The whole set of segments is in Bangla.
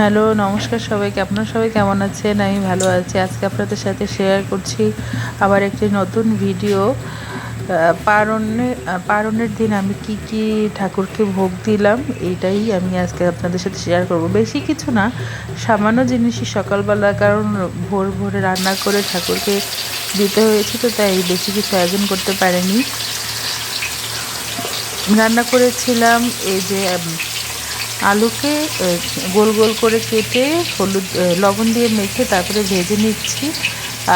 হ্যালো, নমস্কার সবাইকে। আপনারা সবাই কেমন আছেন? আমি ভালো আছি। আজকে আপনাদের সাথে শেয়ার করছি আবার একটি নতুন ভিডিও পারণে পারণের দিন আমি কি কি ঠাকুরকে ভোগ দিলাম, এটাই আমি আজকে আপনাদের সাথে শেয়ার করব। বেশি কিছু না, সামান্য জিনিসই সকালবেলা, কারণ ভোর ভোরে রান্না করে ঠাকুরকে দিতে হয়েছে, তো তাই বেশি কিছু আয়োজন করতে পারিনি। রান্না করেছিলাম এই যে আলুকে গোল গোল করে কেটে হলুদ লবণ দিয়ে মেখে তারপরে ভেজে নিচ্ছি।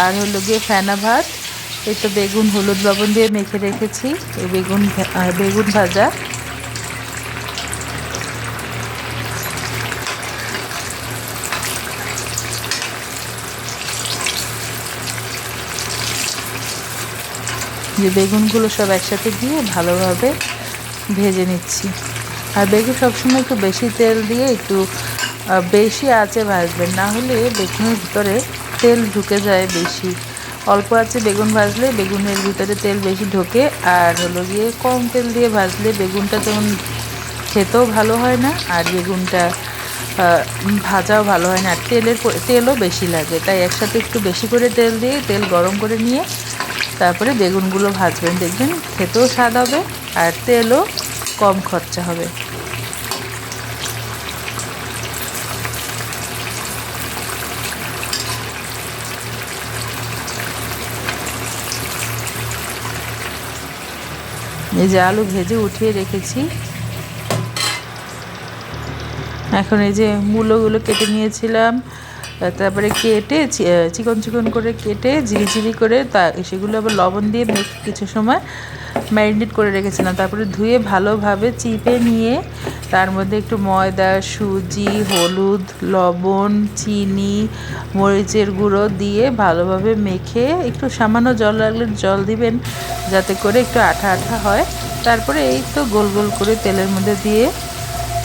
আর হলো গিয়ে ফেনা ভাত, এই তো বেগুন, হলুদ লবণ দিয়ে মেখে রেখেছি, এই বেগুন বেগুন ভাজা। যে বেগুনগুলো সব একসাথে দিয়ে ভালোভাবে ভেজে নিচ্ছি। আর বেগুন সবসময় একটু বেশি তেল দিয়ে একটু বেশি আঁচে ভাজবেন। না হলে বেগুনের ভিতরে তেল ঢুকে যায় বেশি। অল্প আছে বেগুন ভাজলে বেগুনের ভিতরে তেল বেশি ঢোকে। আর হলো গিয়ে কম তেল দিয়ে ভাজলে বেগুনটা যেমন খেতেও ভালো হয় না। আর বেগুনটা ভাজাও ভালো হয় না। তেলের তেলও বেশি লাগে। তাই একসাথে একটু বেশি করে তেল দিয়ে তেল গরম করে নিয়ে তারপরে বেগুনগুলো ভাজবেন। দেখবেন খেতেও স্বাদ হবে আর তেলও কম খরচা হবে। এই যে আলু ভেজে উঠিয়ে রেখেছি। এখন এই যে মূলোগুলো কেটে নিয়েছিলাম। তারপরে কেটে চিকন চিকন করে কেটে ঝিরিঝিরি করে তা সেগুলো আবার লবণ দিয়ে কিছু সময় ম্যারিনেট করে রেখেছিলাম। তারপরে ধুয়ে ভালোভাবে চিপে নিয়ে তার মধ্যে একটু ময়দা, সুজি, হলুদ, লবণ, চিনি, মরিচের গুঁড়ো দিয়ে ভালোভাবে মেখে একটু সামান্য জল লাগলে জল দিবেন যাতে করে একটু আঠা আঠা হয়। তারপরে এই তো গোল গোল করে তেলের মধ্যে দিয়ে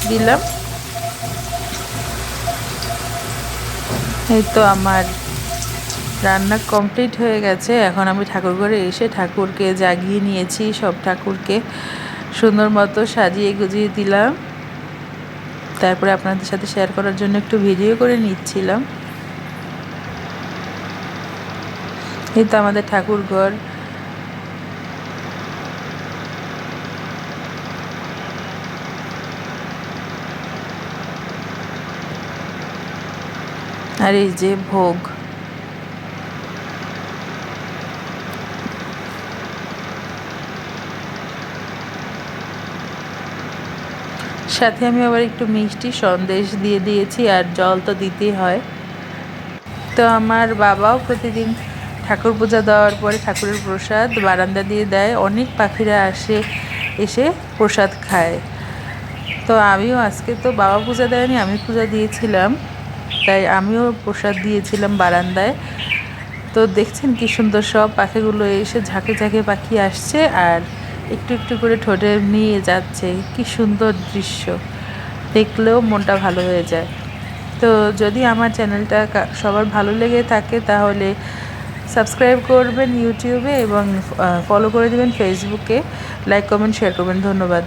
দিলাম। এই তো আমার রান্না কমপ্লিট হয়ে গেছে। এখন আমি ঠাকুর ঘরে এসে ঠাকুরকে জাগিয়ে নিয়েছি, সব ঠাকুরকে সুন্দর মতো সাজিয়ে গুজিয়ে দিলাম। তারপরে আপনাদের সাথে শেয়ার করার জন্য একটু ভিডিও করে নিচ্ছিলাম। এই তো আমাদের ঠাকুর আর এই যে ভোগ। সাথে আমি আবার একটু মিষ্টি সন্দেশ দিয়ে দিয়েছি আর জল তো দিতেই হয়। তো আমার বাবাও প্রতিদিন ঠাকুর পূজা দেওয়ার পরে ঠাকুরের প্রসাদ বারান্দা দিয়ে দেয়। অনেক পাখিরা আসে, এসে প্রসাদ খায়। তো আমিও আজকে তো বাবা পূজা দেয়নি, আমি পূজা দিয়েছিলাম। তাই আমিও প্রসাদ দিয়েছিলাম বারান্দায়। তো দেখছেন কি সুন্দর সব পাখিগুলো এসে ঝাঁকে ঝাঁকে পাখি আসছে আর একটু একটু করে ঠোঁটে নিয়ে যাচ্ছে। কি সুন্দর দৃশ্য। দেখলেও মনটা ভালো হয়ে যায়। তো যদি আমার চ্যানেলটা সবার ভালো লেগে থাকে তাহলে সাবস্ক্রাইব করবেন ইউটিউবে এবং ফলো করে দেবেন ফেসবুকে। লাইক কমেন্ট শেয়ার করবেন। ধন্যবাদ।